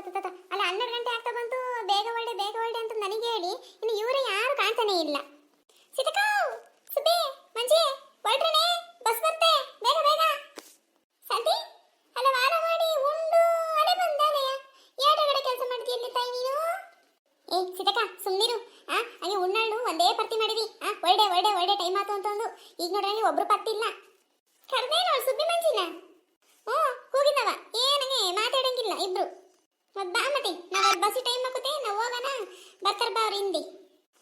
ಅಲ್ಲ, ಹನ್ನೆರಡು ಗಂಟೆ ಆಗ್ತಾ ಬಂತು. ಬೇಗ ಒಳ್ಳೆ ಬೇಗ ಒಳ್ಳೆ ಅಂತ ನನಗೆ ಹೇಳಿ ಇನ್ನು ಇವರೇ ಯಾರು ಕಾಣ್ತಾನೆ ಇಲ್ಲ. ಸಿತಕಾವ್ ಸುಬ್ಬಿ, ಮಂಜಿ ಹೊರಡ್ರನೆ ಬಸ್ ಬರ್ತೆ ಬೇಗ ಬೇಗ. ಸಂತಿ, ಅಲ್ಲ ವಾರ ಮಾಡಿ, ಉಂಡು ಅಲೆ ಬಂದಾನೆ. ಯಾಟಗಡೆ ಕೆಲಸ ಮಾಡ್ತೀಯ ಇಲ್ಲಿ ತಾಯಿ ನೀನು? ಏ ಸಿತಕ ಸುಮ್ಮನಿರು ಆ, ಹಂಗೆ ಉಣ್ಣಾಳು ಒಂದೇ ಪರ್ತಿ ಮಾಡಿದಿ. ಆ ಒಳ್ಳೆ ಒಳ್ಳೆ ಒಳ್ಳೆ ಟೈಮ್ ಆತು ಅಂತಂದು ಈಗ ನೋಡ್ರಿ ಒಬ್ರು ಪತ್ತಿಲ್ಲ. ಕರ್ದೇ ನೋಡು, ಸುಬ್ಬಿ, ಮಂಜಿನ. ಹ್ಞೂ ಹೋಗಿದ್ದವ ಏನಂಗೆ ಮಾತಾಡಂಗಿಲ್ಲ, ಇಬ್ರು. ಮತ್ ಬಾ ಮತಿ. ನಾವು ಬಸ್ ಟೈಮ್ ಹಾಕುತ್ತೆ ನಾವು ಹೋಗೋಣ. ಬರ್ತಾರ ಬಾ ಅವ್ರ ಹಿಂದಿ.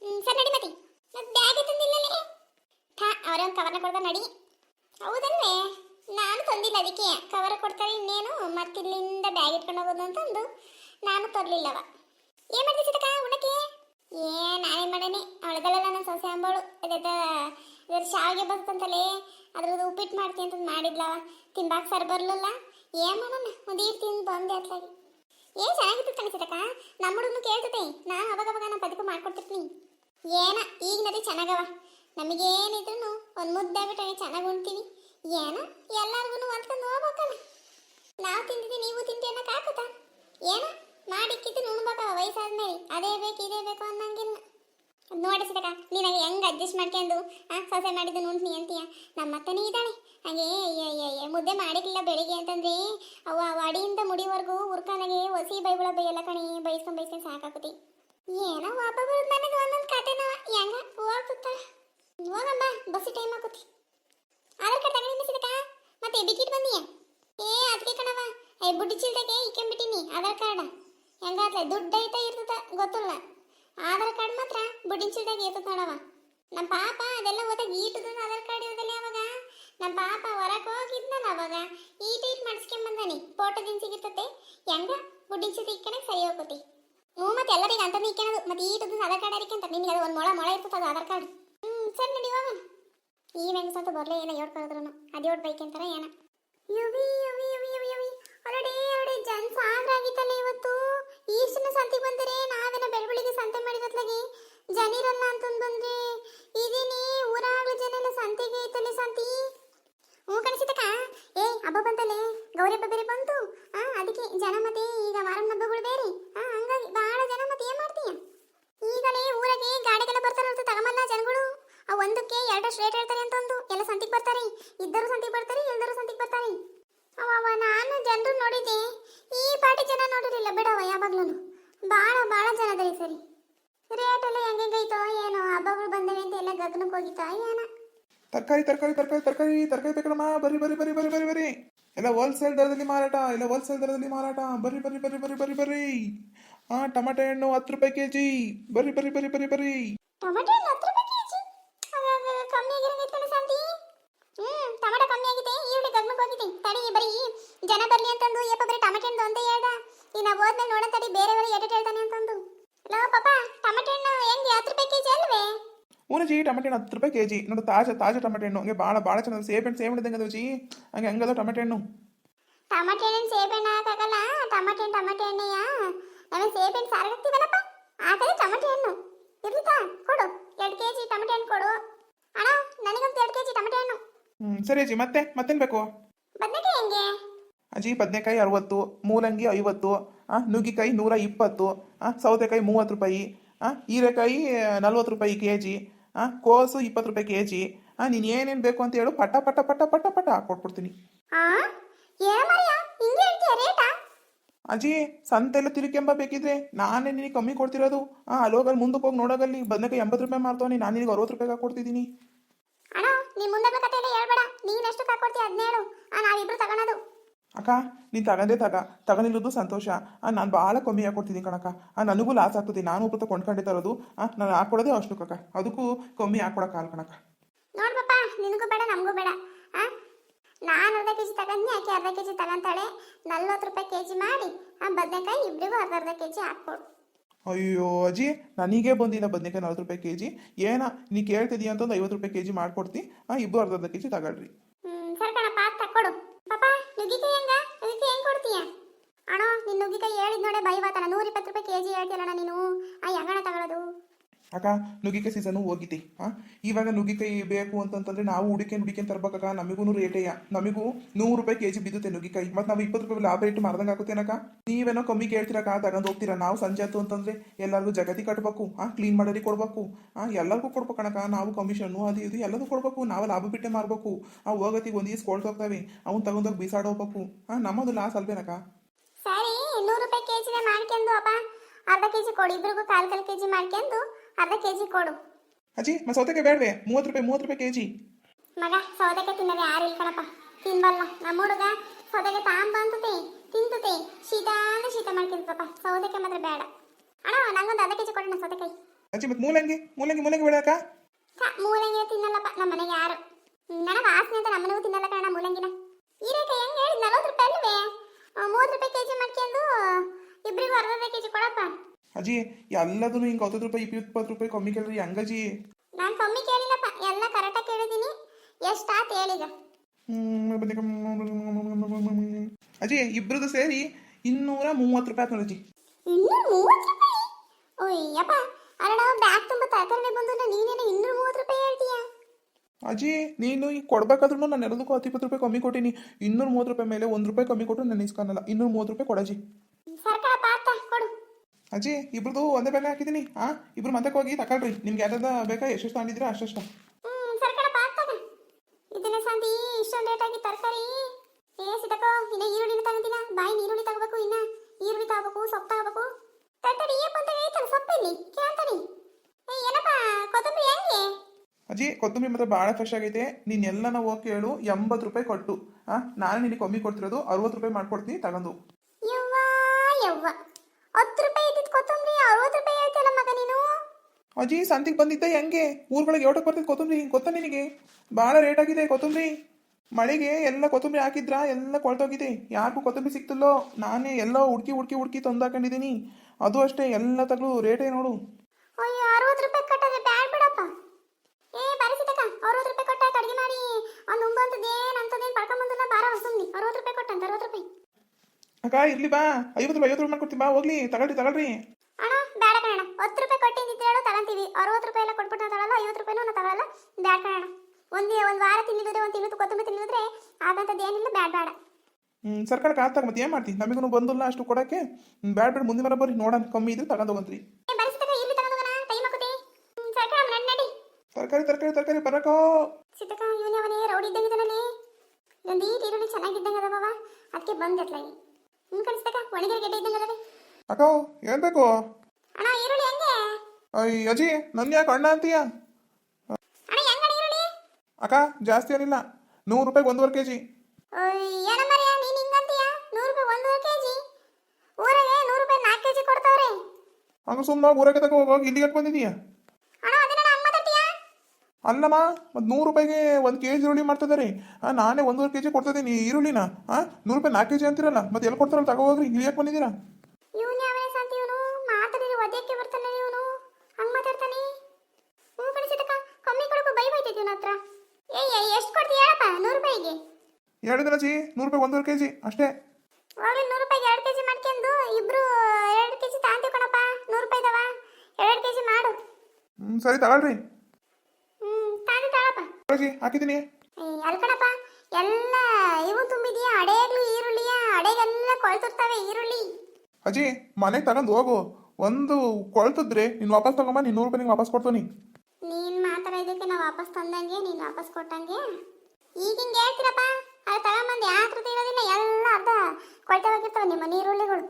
ಹ್ಮ್, ಸರ್ ನಡಿ ಮತಿ. ಮತ್ ಬ್ಯಾಗ್ ತಂದಿಲ್ಲಲೇ? ಥಾ ಅವ್ರೊಂದು ಕವರ್ನ ಕೊಡ್ದ ನಡಿ. ಹೌದಲ್ವೇ? ನಾನು ತಂದಿಲ್ಲ ಅದಕ್ಕೆ. ಕವರ್ ಕೊಡ್ತಾರೆ ಇನ್ನೇನು? ಮತ್ತಿಲ್ಲಿಂದ ಬ್ಯಾಗ್ ಇಟ್ಕೊಂಡು ಹೋಗೋದು ಅಂತಂದು ನಾನು ತರಲಿಲ್ಲವ ಏನ್ ಮಾಡ್ತಿ ಸಿತಕ ಉಣಕ್ಕೆ ಏ, ನಾನೇ ಮಾಡೇನಿ. ಅವಳದಲ್ಲ ನನ್ನ ಸೊಸೆ ಅಂಬಳು. ಇದರ ಇದರ ಶಾವಿಗೆ ಬರ್ತಂತಲೇ ಅದ್ರದ್ದು ಉಪ್ಪಿಟ್ಟು ಮಾಡ್ತೀನಿ ಅಂತ ಮಾಡಿದ್ಲವ ತಿನ್ಬಾಕ್ ಸರ್ ಬರಲಿಲ್ಲ. ಏನ್ ಮಾಡೋಣ ಒಂದು ಈಟ್ ತಿಂದು ಬಂದೆ ಅತ್ಲಾಗಿ. ಏನ್ ಚೆನ್ನಾಗಿತ್ತು ಕಣಿಸಿತಕ ನಮ್ಮ ಹುಡುಗನು ಕೇಳ್ತತೆ ನಾನು ಅವಾಗ ಅವಾಗ ನಾನು ಪದಕ ಮಾಡ್ಕೊಡ್ತಿರ್ತೀನಿ. ಏನ ಈಗ ನದಿ ಚೆನ್ನಾಗವ. ನಮಗೇನಿದ್ರು ಒಂದು ಮುದ್ದೆ ಬಿಟ್ಟರೆ ಚೆನ್ನಾಗಿ ಉಣ್ತೀವಿ ಏನ ಎಲ್ಲರಿಗೂ ಹೊಂದ್ಕೊಂಡು ಹೋಗ್ಬೇಕಲ್ಲ ನಾವು ತಿಂದಿದ್ದು, ನೀವು ತಿಂತಿ ಅನ್ನಕ್ಕೆ ಆಗುತ್ತಾ ಏನ ಮಾಡಿಕ್ಕಿದ್ದು ನುಣ್ಬೇಕವ ವಯಸ್ಸಾದ್ಮೇಲೆ. ಅದೇ ಬೇಕು, ಇದೇ ಬೇಕು ಅನ್ನಂಗಿಲ್ಲ. ನೋಡಿ ಸಿದಕ ನೀನು ಹೆಂಗೆ ಅಡ್ಜಸ್ಟ್ ಮಾಡ್ಕೊಂಡು ಸೊಸೆ ಮಾಡಿದ್ದು ನುಣ್ತೀನಿ ಅಂತೀಯ? ನಮ್ಮ ಅತ್ತನೇ ಇದ್ದಾಳೆ. ಹಾಗೆ ಮುದ್ದೆ ಮಾಡಿರ್ಲಿಲ್ಲ ಬೆಳಿಗ್ಗೆ ಅಂತಂದ್ರೆ, ಅವ ಅಡಿಯಿಂದ ಮುಡಿವರೆಗೂ ಉರ್ಕನಾಗೆ ಒಸಿ ಬೈಬಳ ಬೈಯಲ್ಲ ಕಣಿ, ಬೈಸ್ಕೊಂಡು ಬೈಸ್ಕೊಂಡು ಸಾಕಾಕತಿ. ಏನೋ ಒಬ್ಬೊಬ್ರು ನನಗೆ ಒಂದೊಂದು ಕತೆನ, ಹೆಂಗ ಹೋಗ್ತುತ್ತ ಹೋಗಮ್ಮ ಬಸ್ ಟೈಮ್ ಆಕತಿ. ಆಧಾರ್ ಕಾರ್ಡ್ ತಗೊಂಡಿನಿ ಸಿದಕ ಮತ್ತೆ ಬಿಕಿಟ್ ಬಂದೀಯ? ಏ ಅದಕ್ಕೆ ಕಣವ ಏ, ಬುಡ್ಡಿ ಚೀಲ್ದಾಗೆ ಇಕ್ಕೊಂಬಿಟ್ಟಿನಿ ಆಧಾರ್ ಕಾರ್ಡ ಹೆಂಗಾತ್ಲೆ, ದುಡ್ಡು ಐತೆ ಇರ್ತದ ಗೊತ್ತಿಲ್ಲ. ಆಧಾರ್ ಕಾರ್ಡ್ ಮಾತ್ರ ಬುಡ್ಡಿನ ಚೀಲ್ದಾಗ ಇರ್ತದ ನೋಡವ ನಮ್ಮ ಪಾಪ ಅದೆಲ್ಲ ಓದಾಗ ಈಟದ ಆಧಾರ್ ಕಾರ್ಡ್ ಇರೋದಿಲ್ಲ ಅವಾಗ ನಮ್ಮ ಪಾಪ ಹೊರಗೆ ಹೋಗಿದ್ನಲ್ಲ ಅವಾಗ. ಈ ಈಟ್ ಮಾಡಿಸ್ಕೊಂಬಂದಾನೆ ಫೋಟೋದಿಂದ ಸಿಗುತ್ತದೆ ಹೆಂಗ? ಬುಡ್ಡಿನ ಚೀಲ ಇಕ್ಕಣಕ್ಕೆ ಸರಿ ಹೋಗ್ತಿ ಹ್ಞೂ, ಮತ್ತೆ ಎಲ್ಲರಿಗೆ ಅಂತ ಇಕ್ಕಣದು ಮತ್ತೆ ಈಟದ ಆಧಾರ್ ಕಾರ್ಡ್ ಅರಿಕೆ ಅಂತ ನಿಮಗೆ ಅದು ಒಂದು ಮೊಳ ಮೊಳ ಇರ್ತದೆ ಅದು ಆಧಾರ್ ಕಾರ್ಡ್. ಹ್ಞೂ, ಸರಿ ನಡಿ ಹೋಗೋಣ. ಈ ಮೆಣಸಂತೂ ಬರಲೇ ಇಲ್ಲ ಅದು ಅದೇಟ್ ಬೈಕ್ ಅಂತಾರ ಏನ. ಯುವಿ ಯುವಿ ಯುವಿ ಯುವಿ ಯುವಿ ಅರಡೆ ಅರಡೆ ಜನ ಸಾಂದ್ರ ಆಗಿತ್ತಲ್ಲ ಇವತ್ತು. ಈಸ್ಟಿನ ಸಂತಿಗೆ ಬಂದರೆ ನಾವೇನ ಬೆಳಬೆಳಿಗ್ಗೆ ಸಂತೆ ಮಾಡಿದತ್ಲಾಗಿ ಜನಿರಲ್ಲ ಅಂತಂದು ಬಂದ್ರಿ. ಇದೀನಿ ಊರಾಗ್ಲ ಜನ ಎಲ್ಲ ಸಂತೆಗೆ ಐತಲ್ಲ ಸಂತಿ? ಹ್ಞೂ ಏ, ಹಬ್ಬ ಬಂತಲ್ಲೇ? ಗೌರಿ ಹಬ್ಬ ಬೇರೆ ಬಂತು. ಆ, ಅದಕ್ಕೆ ಜನ ಮತ್ತೆ ಈಗ ಮಾರಮ್ಮ ಹಬ್ಬಗಳು ಬೇರೆ. ಆ, ಹಂಗಾಗಿ ಬಹಳ ಜನ ಮತ್ತೆ ಏನ್ ಮಾಡ್ತೀಯ? ಈಗಲೇ ಊರಾಗೆ ಗಾಡಿಗೆಲ್ಲ ಬರ್ತಾರೆ ಅಂತ ತಗೊಂಬಲ್ಲ ಜನಗಳು. ಆ, ಒಂದಕ್ಕೆ ಎರಡಷ್ಟು ರೇಟ್ ಹೇಳ್ತಾರೆ ಅಂತಂದು. ಎಲ್ಲ ಸಂತಿಗೆ ಬರ್ತಾರೆ. ಇದ್ದರು ಸಂತಿಗೆ ಬರ್ತಾರೆ, ಇಲ್ದರು ಸಂತಿಗೆ ಬರ್ತಾರೆ. ಅವ ನಾನು ಜನರು ನೋಡಿದ್ದೆ. ಈ ಪಾಟಿ ಜನ ನೋಡಿರಲಿಲ್ಲ ಬಿಡವ ಯಾವಾಗ್ಲೂ ಭಾಳ ಭಾಳ ಜನ ಅದರಿ ಸರಿ ರೇಟ್ ಎಲ್ಲ ಹೆಂಗೆಂಗೈತೋ ಏನೋ ಹಬ್ಬಗಳು ಬಂದವೆ ಅಂತ ಎಲ್ಲ ಗಗನಕ್ಕೆ ಹೋಗಿತ್ತಾ ಏನ ತರಕಾರಿ ತರಕಾರಿ ತರಕಾರಿ ತರಕಾರಿ ತರಕಾರಿ ಬೇಕಮ್ಮ ಬರ್ರಿ ಬರ್ರಿ ಬರ್ರಿ ಬರ್ರಿ ಬರ್ರಿ ಬರ್ರಿ ಎಲ್ಲ ಹೋಲ್ಸೇಲ್ ದರದಲ್ಲಿ ಮಾರಾಟ ಎಲ್ಲ ಹೋಲ್ಸೇಲ್ ದರದಲ್ಲಿ ಮಾರಾಟ ಬರ್ರಿ ಬರ್ರಿ ಬರ್ರಿ ಬರ್ರಿ ಬರ್ರಿ ಬರ್ರಿ ಹಾ ಟಮಾಟೆ ಹಣ್ಣು ಹತ್ತು ರೂಪಾಯಿ ಕೆ ಜಿ ಬರ್ರಿ ಬರ್ರಿ ಬರ್ರಿ ಬರ್ರಿ ಬರ್ರಿ ಟೊಮೆಟೊ ಹಣ್ಣು ಹತ್ತು ರೂಪಾಯಿ ಕೆಜಿ ಕಮ್ಮಿ ಆಗಿರಂಗೈತೆ ಕಣ ಶಾಂತಿ ಹ್ಮ್ ಟೊಮೆಟೊ ಕಮ್ಮಿ ಆಗಿದೆ ಈರುಳ್ಳಿ ಗಗನಕ್ಕೆ ಹೋಗಿದೆ ತಡಿ ಬರೀ ಜನ ಬರ್ಲಿ ಅಂತಂದು ಯಪ್ಪ ಬರೀ ಟೊಮೆಟೊ ಹಣ್ಣು ಒಂದೇ ಹೇಳ್ದ ಈಗ ನಾವು ಹೋದ್ಮೇಲೆ ನೋಡೋ ತಡಿ ಬೇರೆ ಬೇರೆ ಎಡಿಟ್ ಹೇಳ್ತಾನೆ ಅಂತಂದು. ಲೋ ಪಾಪ ಟೊಮೆಟೊ ಹಣ್ಣು ಹೆಂಗೆ ಹತ್ತು ರೂಪಾಯಿ ಕೆಜಿ ಅಲ್ವೇ? ಜಿ ಟಮಾಟೆ ಹಣ್ಣು ಹತ್ತು ರೂಪಾಯಿ ಕೆ ಜಿ ನೋಡು ತಾಜಾ ತಾಜಾ ಟಮಾಟೆ ಹಣ್ಣು. ಹಂಗೆ ಭಾಳ ಭಾಳ ಚೆನ್ನಾಗಿ ಸೇಬ್ ಹಣ್ಣು ಸೇಬ್ ಹಣ್ಣು ಅದಾವ ಜಿ. ಹಂಗೆ ಹಂಗದ ಟಮಾಟೆ ಹಣ್ಣು. ಟಮಾಟೆ ಹಣ್ಣು ಸೇಬ್ ಹಣ್ಣು ಹಾಕಾಗಲ್ಲ? ಟಮಾಟೆ ಹಣ್ಣು ಟಮಾಟೆ ಹಣ್ಣೆಯ? ನಾವೇ ಸೇಬ್ ಹಣ್ಣು ಸಾರು ಹಾಕ್ತೀವಲ್ಲಪ್ಪ? ಹಾಕದೆ ಟಮಾಟೆ ಹಣ್ಣು. ಇರ್ಲಿತಾ? ಕೊಡು. ಎರಡು ಕೆ ಜಿ ಟಮಾಟೆ ಹಣ್ಣು ಕೊಡು. ಅಣ್ಣ ನನಗೊಂದು ಎರಡು ಕೆಜಿ ಟಮಾಟೆ ಹಣ್ಣು. ಹ್ಞೂ ಸರಿ ಅಜ್ಜಿ ಮತ್ತೆ ಮತ್ತೇನು ಬೇಕು? ಅಜ್ಜಿ ಬದನೆಕಾಯಿ ಅರವತ್ತು ಮೂಲಂಗಿ ಐವತ್ತು ಆ ನುಗ್ಗಿಕಾಯಿ ನೂರ ಇಪ್ಪತ್ತು ಆ ಸೌತೆಕಾಯಿ ಮೂವತ್ತು ರೂಪಾಯಿ ಆ ಹೀರೆಕಾಯಿ ನಲ್ವತ್ತು ರೂಪಾಯಿ ಕೆ ಜಿ ಆ ಕೋಸು ಇಪ್ಪತ್ತು ರೂಪಾಯಿ ಕೆ ಜಿ ನೀನು ಏನೇನು ಬೇಕು ಅಂತ ಹೇಳು ಪಟ ಪಟ ಪಟ ಪಟ ಪಟ ಹಾಕೊಟ್ಬಿಡ್ತೀನಿ ಅಜಿ ಅಜ್ಜಿ ಸಂತೆಲ್ಲ ತಿರುಕೆಂಬ ಬೇಕಿದ್ರೆ ನಾನೇ ನಿನಗೆ ಕಮ್ಮಿ ಕೊಡ್ತಿರೋದು. ಆ ಅಲ್ಲೋಗಲ್ಲಿ ಮುಂದಕ್ಕೆ ಹೋಗಿ ನೋಡೋಗಲ್ಲಿ ಬದನೆಕಾಯಿ ಎಂಬತ್ತು ರೂಪಾಯಿ ಮಾರ್ತವನಿ ನಾನು ನಿನಗೆ ಅರವತ್ತು ರೂಪಾಯಿಗೆ ಹಾಕೊಡ್ತಿದ್ದೀನಿ ಅಣ್ಣ ನೀನು ಮುಂದೆ ಹೇಳಬೇಡ ಹೇಳ್ಬೇಡ. ನೀನ್ ಎಷ್ಟು ಕಾಕೊಡ್ತೀಯ ಹದಿನೇಳು ನಾವಿಬ್ರು ತಗೊಳೋದು. ಅಕ್ಕ ನೀನು ತಗೊಂಡೇ ತಗ ತಗೊಂಡಿರೋದು ಸಂತೋಷ. ನಾನು ಭಾಳ ಕಮ್ಮಿ ಹಾಕೊಡ್ತೀನಿ ಕಣಕ್ಕ. ಆ, ನನಗೂ ಲಾಸ್ ಆಗ್ತದೆ. ನಾನು ಒಬ್ಬರು ಕೊಂಡ್ಕೊಂಡೆ ತರೋದು. ನಾನು ಹಾಕೊಡೋದೇ ಅಷ್ಟು ಕಕ್ಕ. ಅದಕ್ಕೂ ಕಮ್ಮಿ ಹಾಕೊಡಕ್ಕಾಗಲ್ಲ ಕಣಕ್ಕ. ನೋಡ್ ಪಾಪ ನಿನಗೂ ಬೇಡ ನಮಗೂ ಬೇಡ. ಆ? ನಾನು ಅರ್ಧ ಕೆಜಿ ತಗೊಂಡ್ನಿ ಆಕೆ ಅರ್ಧ ಕೆಜಿ ತಗೊಂತಾಳೆ. ನಲ್ವತ್ತು ರೂಪಾಯಿ ಕೆಜಿ ಮಾಡಿ ಆ ಬದನೆಕಾಯಿ ಇಬ್ರಿಗೂ ಅರ್ಧ ಅರ್ಧ ಕೆಜಿ ಹಾಕ್ಕೊಡು. ಅಯ್ಯೋ ಅಜ್ಜಿ ನನಗೆ ಬಂದಿಲ್ಲ ಬದನೆಕಾಯಿ ನಲ್ವತ್ತು ರೂಪಾಯಿ ಕೆ ಜಿ ಏನ ನೀ ಕೇಳ್ತಿದೀಯ ಅಂತಂದು ಐವತ್ತು ರೂಪಾಯಿ ಕೆಜಿ ಮಾಡ್ಕೊಡ್ತಿ. ಇಬ್ಬರು ಅರ್ಧ ಅರ್ಧ ಕೆ ಜಿ ತಗೊಳ್ರಿ ಹ್ಮ್ ಸರಿ ಕಣಪ್ಪ ತಕ್ಕೊಡು ಪಾಪ ನುಗ್ಗಿಕಾಯಿ ಹೆಂಗ ನುಗ್ಗಿಕಾಯಿ ಹೆಂಗ್ ಕೊಡ್ತೀಯ ಅಣ್ಣ ನಿನ್ ನುಗ್ಗಿಕಾಯಿ ಹೇಳಿದ್ ನೋಡೆ ಬೈ ಬಾತನ ನೂರ ಇಪ್ಪತ್ತು ರೂಪಾಯಿ ಕೆಜಿ ಹೇಳ್ತಿಯಲ್ಲಣ್ಣ ನೀನು ಆ ಹೆಂಗಣ ತಗೊಳ್ಳೋದು ಅಕ್ಕ, ನುಗ್ಗಿಕಾಯಿ ಸೀಸನು ಹೋಗಿತಿ ಹಾಂ? ಇವಾಗ ನುಗ್ಗಿಕಾಯಿ ಬೇಕು ಅಂತಂದ್ರೆ ನಾವು ಹುಡುಕೆ ಹುಡುಕೆ ತರ್ಬೇಕಕ್ಕ, ನಮಗೂ ರೇಟೇಯ ನಮಗೂ ನೂರು ರೂಪಾಯಿ ಕೆಜಿ ಬಿದ್ದುತ್ತೆ ನುಗ್ಗಿಕಾಯಿ. ಮತ್ತು ನಾವು ಇಪ್ಪತ್ತು ರೂಪಾಯಿ ಲಾಭ ರೇಟ್ ಮಾರ್ದಂಗೆ ಆಗುತ್ತೇನಕ್ಕ ನೀವೇನೋ ಕಮ್ಮಿ ಕೇಳ್ತೀರಕ್ಕ, ತಗೊಂಡು ಹೋಗ್ತೀರಾ? ನಾವು ಸಂಜೆ ಆಯ್ತು ಅಂತಂದ್ರೆ ಎಲ್ಲರಿಗೂ ಜಗತಿ ಕಟ್ಬೇಕು, ಹಾಂ? ಕ್ಲೀನ್ ಮಾಡೋರಿಗೆ ಕೊಡ್ಬೇಕು, ಹಾಂ? ಎಲ್ಲರಿಗೂ ಕೊಡ್ಬೇಕಣಕ್ಕ ನಾವು ಕಮಿಷನ್ನು ಅದು ಇದು ಎಲ್ಲದೂ ಕೊಡ್ಬೇಕು. ನಾವು ಲಾಭ ಬಿಟ್ಟೆ ಮಾರ್ಬೇಕು. ಆ ಹೋಗತ್ತಿಗೆ ಒಂದು ಈಸ್ ಕೊಳ್ತೋಗ್ತಾವೆ ಅವ್ನು ತಗೊಂಡೋಗಿ ಬೀಸಾಡೋಗ್ಬೇಕು ಹಾಂ, ನಮ್ಮದು ಲಾಸ್ ಅಲ್ವೇನಕ್ಕ? ಸರಿ, ನೂರು ರೂಪಾಯಿ ಕೆಜಿ ಮಾಡ್ಕೊಂಡು ಅರ್ಧ ಕೆಜಿ ಕೊಡಿದ್ರಿಗೂ ಇಬ್ರಿಗೂ ಕಾಲ್ ಕಾಲ್ ಮಾಡ್ಕೊಂಡು. ಅರ್ಧ ಕೆಜಿ ಕೊಡು. ಅಜ್ಜಿ ನಾನು ಸೌತೆಕಾಯಿ ಬೇಡವೆ? ಮೂವತ್ತು ರೂಪಾಯಿ ಮೂವತ್ತು ರೂಪಾಯಿ ಕೆಜಿ. ಮಗ ಸೌದೆಕಾಯಿ ತಿನ್ನೋದು ಯಾರು ಇಲ್ಲ ಕಣಪ್ಪ. ತಿನ್ಬಲ್ಲ. ನಮ್ಮ ಹುಡುಗ ಸೌದೆಕಾಯಿ ತಾಂಬ ಅಂತತೆ ತಿಂತತೆ. ಶೀತ ಅಂದ್ರೆ ಶೀತ ಮಾಡ್ಕೊಂತಪ್ಪ ಸೌದೆಕಾಯಿ ಮಾತ್ರ ಬೇಡ. ಅಣ್ಣ ನಂಗೊಂದು ಅರ್ಧ ಕೆಜಿ ಕೊಡೋಣ ಸೌದೆಕಾಯಿ ಅಜ್ಜಿ ಮತ್ತೆ ಮೂಲಂಗಿ? ಮೂಲಂಗಿ ಮೂಲಂಗಿ ಬೇಡಕ್ಕ ಕ ಮೂಲಂಗಿ ತಿನ್ನಲ್ಲಪ್ಪ. ನಮ್ಮ ಮನೆಗೆ ಯಾರು? ನನ್ನ ವಾಸನೆ ಅಂತ ನಮ್ಮನೆಗೂ ತಿನ್ನಲ್ಲ ಕಣ ಮೂಲಂಗಿನ. ಹೀರೆಕಾಯಿ ಹೆಂಗೆ ಹೇಳಿ ನಲ್ವತ್ತು ರೂಪಾಯಿ ಅಲ್ವೇ ಮೂವತ್ತು ರೂಪಾಯಿ ಕೆಜಿ ಮಾಡ್ಕೊಂಡು ಇಬ್ಬರಿಗೂ ಅರ್ಧ ಅರ್ಧ ಕೆಜಿ ಕೊಡಪ್ಪ. ಅಜ್ಜಿ ಎಲ್ಲದನ್ನು ಹಿಂಗೆ ಹತ್ತು ರೂಪಾಯಿ ಇಪ್ಪತ್ತು ರೂಪಾಯಿ ಕಮ್ಮಿ ಕೇಳ್ರಿ ಹಂಗಜ್ಜಿ ನಾನು ಕಮ್ಮಿ ಕೇಳಿಲ್ಲಪ್ಪ ಎಲ್ಲ ಕರೆಕ್ಟಾಗಿ ಕೇಳಿದ್ದೀನಿ. ಎಷ್ಟಾತ್ ಬಂದಿಕ- ಅಜ್ಜಿ ಇಬ್ರದ್ದು ಸೇರಿ ಇನ್ನೂರ ಮೂವತ್ತು ರೂಪಾಯಿ ಆಯ್ತು ಅಜ್ಜಿ. ಇನ್ನೂರ ಮೂವತ್ತು ರೂಪಾಯಿ? ಓಯ್ಯಪ್ಪ ಅರಣ ಬ್ಯಾಗ್ ತುಂಬ ತರಕಾರಿ ಬಂದು ನೀನೇನು ಇನ್ನೂರ ಮೂವತ್ತು ರೂಪಾಯಿ ಹೇಳ್ತೀಯ? ಅಜ್ಜಿ ನೀನು ಈಗ ಕೊಡ್ಬೇಕಾದ್ರೂ ನಾನು ಎರಡಕ್ಕೂ ಹತ್ತು ಇಪ್ಪತ್ತು ರೂಪಾಯಿ ಕಮ್ಮಿ ಕೊಟ್ಟಿನಿ. ಇನ್ನೂರ ಮೂವತ್ತು ರೂಪಾಯಿ ಮೇಲೆ ಒಂದು ರೂಪಾಯಿ ಕಮ್ಮಿ ಕೊಟ್ಟು ನಾನು ಇಸ್ಕೊಳಲ್ಲ ಇನ್ನೂರ ಮೂವತ್ತು ರೂಪಾಯಿ ಕೊಡಜಿ ಸರ್ಕಾರ ಪಾತ ಕೊಡು ಅಜ್ಜಿ ಇಬ್ರದ್ದು ಒಂದೇ ಬೆಲೆ ಹಾಕಿದ್ದೀನಿ. ಹಾಂ ಇಬ್ರು ಮತ್ತೆ ಹೋಗಿ ತಕೊಳ್ರಿ. ನಿಮ್ಗೆ ಯಾವ್ದಾದ ಬೇಕಾ ಎಷ್ಟು ತಗೊಂಡಿದ್ದೀರಾ ಅಷ್ಟಷ್ಟು? ಹ್ಮ್ ಇದನ್ನ ಸಂತಿ ಇಷ್ಟೊಂದು ರೇಟ್ ಆಗಿ ತರಕಾರಿ. ಏ ಇನ್ನ ಈರುಳ್ಳಿನ ತಗೊಂಡಿನ ಬಾಯಿ ನೀರುಳ್ಳಿ ತಗೋಬೇಕು ಇನ್ನ ಈರುಳ್ಳಿ ತಗೋಬೇಕು ಸೊಪ್ಪು ತಗೋಬೇಕು. ತಟ್ಟಡಿ ಏಪ ಅಂತ ಹೇಳ್ತಾನೆ ಸೊಪ್ಪೆಲ್ಲಿ ಕೇಳ್ತಾನೆ. ಏ ಏನಪ್ಪ ಕೊತ್ತಂಬರಿ ಹೆಂಗೆ? ಅಜ್ಜಿ ಕೊತ್ತಂಬರಿ ಮಾತ್ರ ಭಾಳ ಫ್ರೆಶ್ ಆಗೈತೆ. ನೀನು ಎಲ್ಲನ ಹೋಗಿ ಕೇಳು ಎಂಬತ್ತು ರೂಪಾಯಿ ಕೊಟ್ಟು. ಹಾಂ ನಾನು ನಿನಗೆ ಕಮ್ಮಿ ಕೊಡ್ತಿರೋದು ಅರವತ್ತು ರೂಪಾಯಿ ಮಾಡ್ಕೊಡ್ತೀನಿ ತಗೊಂಡು. ಯವ್ವ ಯವ್ವ. ಹತ್ತು ರೂಪಾಯಿ ಇದ್ದಿದ್ದು ಕೊತ್ತಂಬರಿ ಅರವತ್ತು ರೂಪಾಯಿ ಹೇಳ್ತಿಯಲ್ಲ ಮಗ ನೀನು? ಅಜ್ಜಿ ಸಂತಿಗೆ ಬಂದಿದ್ದೆ ಹೆಂಗೆ? ಊರುಗಳಿಗೆ ಯೋಟಕ್ಕೆ ಬರ್ತಿದ್ದು ಕೊತ್ತಂಬರಿ? ಗೊತ್ತಾ ನಿನಗೆ? ಭಾಳ ರೇಟ್ ಆಗಿದೆ ಕೊತ್ತಂಬರಿ. ಮಳೆಗೆ ಎಲ್ಲ ಕೊತ್ತಂಬರಿ ಹಾಕಿದ್ರ ಎಲ್ಲ ಕೊಳ್ತೋಗಿದೆ ಯಾರಿಗೂ ಕೊತ್ತಂಬರಿ ಸಿಕ್ತಿಲ್ಲೋ ನಾನೇ ಎಲ್ಲ ಹುಡ್ಕಿ ಹುಡ್ಕಿ ಹುಡ್ಕಿ ತೊಂದಾಕೊಂಡಿದ್ದೀನಿ ಅದು ಅಷ್ಟೇ ಎಲ್ಲ ತಗಲು ರೇಟೇ ನೋಡು. ಅಯ್ಯೋ ಅರವತ್ತು ರೂಪಾಯಿ ಕಟ್ಟೋದು ಬ್ಯಾಡ್ ಬಿಡಪ್ಪ ಏ ಬರಸಿತಕ ಅರವತ್ತು ರೂಪಾಯಿ ಕೊಟ್ಟ ಅಡಿಗೆ ಮಾಡಿ ಅವ್ನು ಉಂಬಂತದೇನು ಅಂತದೇನು ಪಡ್ಕೊಂಬಂದಿಲ್ಲ ಬಾರ ಸುಮ್ಮನೆ ಅರವತ್ತು ರೂಪಾಯಿ ಕೊಟ್ಟಂತ ಅರವತ್ತು ರೂಪಾಯಿ ಅಕ್ಕ ಇರ್ಲಿ ಬಾ. ಐವತ್ತು ರೂಪಾಯಿ ಐವತ್ತು ರೂಪಾಯಿ ಮಾಡ್ಕೊಡ್ತೀನಿ ಬಾ ಹೋಗ್ಲಿ. ತಗೊಳ್ರಿ ತಗೊಳ್ರಿ. ಅಣ್ಣ ಬೇಡ ಕಣ ಹತ್ತು ರೂಪಾಯಿ ತಗೊಂತೀವಿ ಅರವತ್ತು ರೂಪಾಯಿ ಎಲ್ಲ ಕೊಟ್ಬಿಟ್ಟು ನಾವು ತಗೊಳ್ಳಲ್ಲ ಐವತ್ತು ರೂಪಾಯಿನೂ ನಾವು ತಗೊಳ್ಳಲ್ಲ ಬೇಡ ಕಣ ಒಂದು ಒಂದು ವಾರ ತಿನ್ನಿದ್ರೆ ಒಂದು ತಿಂಗಳು ಕೊತ್ತಂಬರಿ ತಿನ್ನಿದ್ರೆ ಆಗಂಥದ್ದು ಏನಿಲ್ಲ ಬೇಡ ಬೇಡ ಹ್ಞೂ ಸರ್ಕಾರ ಮತ್ತೆ ಏನು ಮಾಡ್ತೀನಿ ನಮಗೂ ಬಂದಿಲ್ಲ ಅಷ್ಟು ಕೊಡೋಕ್ಕೆ. ಬೇಡ ಬೇಡ ಬರ್ರಿ ನೋಡೋಣ ಕಮ್ಮಿ ಇದ್ರೆ ತರಕಾರಿ ತರಕಾರಿ ತರಕಾರಿ ಬರಕೋ. ಸಿತಕ ಇವನೇ ಅವನೇ ರೌಡಿ ಚೆನ್ನಾಗಿ ಚೆನ್ನಾಗಿದ್ದಂಗೆ ಅದ ಬಾಬಾ ಅದಕ್ಕೆ ಬಂದೆ ಅತ್ಲಾಗಿ ಹ್ಞೂ ಕಣಿಸ್ತಕ ಒಣಗಿರ ಗೆಡ್ಡೆ ಇದ್ದಂಗೆ ಅದಾವೆ. ಅಕ್ಕ ಏನು ಬೇಕು? ಅಣ್ಣ ಈರುಳ್ಳಿ ಹೆಂಗೆ? ಅಯ್ಯ ಅಜ್ಜಿ ನನ್ನ ಯಾಕೆ ಅಣ್ಣ ಅಂತೀಯ? ಅಣ್ಣ ಹೆಂಗಣ ಈರುಳ್ಳಿ? ಅಕ್ಕ ಜಾಸ್ತಿ ಏನಿಲ್ಲ. ನೂರು ರೂಪಾಯಿಗೆ ಒಂದೂವರೆ ಕೆ ಜಿ ಏನ ಮರ್ಯ ನೀನ್ ಹಿಂಗಂತೀಯ ನೂರು ರೂಪಾಯಿ ಒಂದೂವರೆ ಕೆಜಿ? ಊರಾಗೆ ನೂರು ರೂಪಾಯಿ ನಾಲ್ಕು ಕೆಜಿ ಕೊಡ್ತಾವ್ರೆ. ಹಂಗ ಸುಮ್ಮನೆ ಊರಾಗೆ ತಗೋ ಹೋಗಿ ಇಲ್ಲಿಗೆ ಬಂದಿದೀಯ ಅಣ್ಣ ಅದೇನ ಹಂಗ ಮಾತಾಡ್ತೀಯ ಅಲ್ಲಮ್ಮ ಮತ್ತು ನೂರು ರೂಪಾಯಿಗೆ ಒಂದು ಕೆ ಜಿ ಈರುಳ್ಳಿ ಮಾಡ್ತಿದ್ದಾರೆ ಹಾಂ ನಾನೇ ಒಂದೂವರೆ ಕೆ ಜಿ ಕೊಡ್ತಿದ್ದೀನಿ ಈರುಳ್ಳಿನ. ಹಾಂ ನೂರು ರೂಪಾಯಿ ನಾಲ್ಕು ಕೆ ಜಿ ಅಂತಿರಲ್ಲ ಮತ್ತೆ ಎಲ್ಲಿ ಕೊಡ್ತಾರಲ್ಲ ತಗೋಗ್ರಿ ಇಲ್ಲಿ ಯಾಕೆ ಬಂದಿದ್ದೀರಾ? ಹೇಳಿದ್ರ ಜಿ ನೂರು ರೂಪಾಯಿ ಒಂದೂವರೆ ಕೆ ಜಿ ಅಷ್ಟೇ ನೂರು ರೂಪಾಯಿಗೆ ಎರಡು ಕೆಜಿ ಮಾಡ್ಕೊಂಡು ಇಬ್ರು ಎರಡು ಕೆಜಿ ತಾಂತಿ ಕಣಪ್ಪ ನೂರು ರೂಪಾಯಿ ಎರಡು ಕೆಜಿ ಮಾಡು. ಹ್ಞೂ ಸರಿ ತಗೊಳ್ರಿ. ತಾಳಪ್ಪ ಜಿ ಹಾಕಿದ್ದೀನಿ. ಅಲ್ಕಣಪ್ಪ ಅಲ್ ಕಣಪ್ಪ ಎಲ್ಲ ಇವು ತುಂಬಿದೀಯ? ಅಡೆಗ್ಲು ಈರುಳ್ಳಿಯ? ಅಡೆಗೆಲ್ಲ ಕೊಳ್ತಿರ್ತವೆ ಈರುಳ್ಳಿ. ಅಜ್ಜಿ ಮನೆಗೆ ತಗೊಂಡು ಹೋಗು. ಒಂದು ಕೊಳ್ತಿದ್ರೆ ನೀನು ವಾಪಸ್ ತಗೊಂಬ ನೀನು ನೂರು ರೂಪಾಯಿ ವಾಪಸ್ ಕೊಡ್ತೀನಿ. ನೀನ್ ಮಾತಾಡೋದಕ್ಕೆ ನಾ ವಾಪಸ್ ತಂದಂಗೆ ನೀನು ವಾಪಸ್ ಕೊಟ್ಟಂಗೆ? ಈಗ ಹಿಂಗೆ ಹೇಳ್ತೀರಪ್ಪ ಅದು ತಗೊಂಬಂದು ಯಾತ್ರ ಇರೋದಿಲ್ಲ ಎಲ್ಲ ಅರ್ಧ ಕೊಳ್ತೆ ಹೋಗಿರ್ತವೆ ನಿಮ್ಮ ನೀರುಳ್ಳಿಗಳು.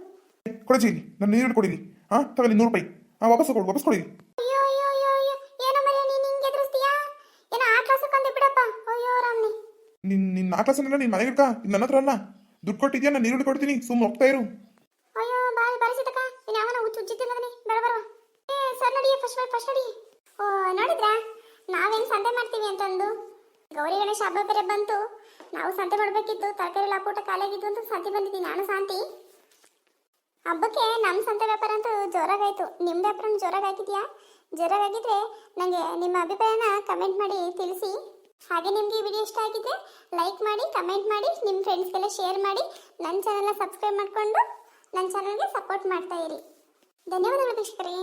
ಕೊಡಜಿ ಇಲ್ಲಿ ನನ್ನ ನೀರು ಕೊಡಿಲಿ. ಹಾಂ ತಗೊಳ್ಳಿ ನೂರು ರೂಪಾಯಿ. ಹಾಂ ವಾಪಸ್ ಕೊಡು ವಾಪಸ್ ಕೊಡಿ ಅಯ್ಯೋ ಅಯ್ಯೋ ಅಯ್ಯೋ ಅಯ್ಯೋ ಏನೋ ಮರೆ ನೀನು ಹಿಂಗೆ ಎದುರಿಸ್ತೀಯಾ ಏನೋ ಆ ಕ್ಲಾಸಕ್ಕೆ ಅಂದೆ ಬಿಡಪ್ಪ ಅಯ್ಯೋ ರಾಮ್ನಿ ನಿನ್ನ ನೀನ್ ಮನೆಗೆ ಇಡ್ಕ ಇದು ನನ್ನ ಹತ್ರ ಅಲ್ಲ. ದುಡ್ಡು ಕೊಟ್ಟಿದ್ಯಾ? ನಾನು ನೀರುಳ್ಳಿ ಕೊಡ್ತೀನಿ. ಸುಮ್ಮನೆ ಹೋಗ್ತಾ ಇರು. ಅಯ್ಯೋ ಬಾರಿ ಬಾರಿ ಸಿತಕ ಇನ್ನು ಯಾವನ ಹುಚ್ಚು ನೀ ಬೇಡ ಬರುವ ಏ, ಸರ್ ನಡಿ ಫಸ್ಟ್ ಫಸ್ಟ್ ನಡಿ ಓ, ನೋಡಿದ್ರಾ? ನಾವೇನು ಸಂತೆ ಮಾಡ್ತೀವಿ ಅಂತಂದು? ಗೌರಿ, ಗಣೇಶ, ಹಬ್ಬ ಬೇರೆ ಬಂತು. ನಾವು ಸಂತೆ ಮಾಡಬೇಕಿತ್ತು. ತರಕಾರಿ ಲಾಪೂಟ ಖಾಲಿಯಾಗಿದ್ದು ಅಂತ ಸಂತೆ ಬಂದಿದ್ದೀನಿ ನಾನು ಶಾಂತಿ. ಹಬ್ಬಕ್ಕೆ ನಮ್ಮ ಸಂತೆ ವ್ಯಾಪಾರ ಅಂತೂ ಜೋರಾಗಾಯ್ತು. ನಿಮ್ಮ ವ್ಯಾಪಾರ ಜೋರಾಗಾಗಿದೆಯಾ? ಜೋರಾಗಿದ್ರೆ ನನಗೆ ನಿಮ್ಮ ಅಭಿಪ್ರಾಯನ ಕಮೆಂಟ್ ಮಾಡಿ ತಿಳಿಸಿ. ಹಾಗೆ ನಿಮಗೆ ಈ ವಿಡಿಯೋ ಇಷ್ಟ ಆಗಿದ್ರೆ ಲೈಕ್ ಮಾಡಿ ಕಮೆಂಟ್ ಮಾಡಿ ನಿಮ್ಮ ಫ್ರೆಂಡ್ಸ್ಗೆಲ್ಲ ಶೇರ್ ಮಾಡಿ ನನ್ನ ಚಾನಲ್ನ ಸಬ್ಸ್ಕ್ರೈಬ್ ಮಾಡಿಕೊಂಡು ನನ್ನ ಚಾನಲ್ಗೆ ಸಪೋರ್ಟ್ ಮಾಡ್ತಾ ಇರಿ. ಧನ್ಯವಾದಗಳು ವೀಕ್ಷಕರೇ.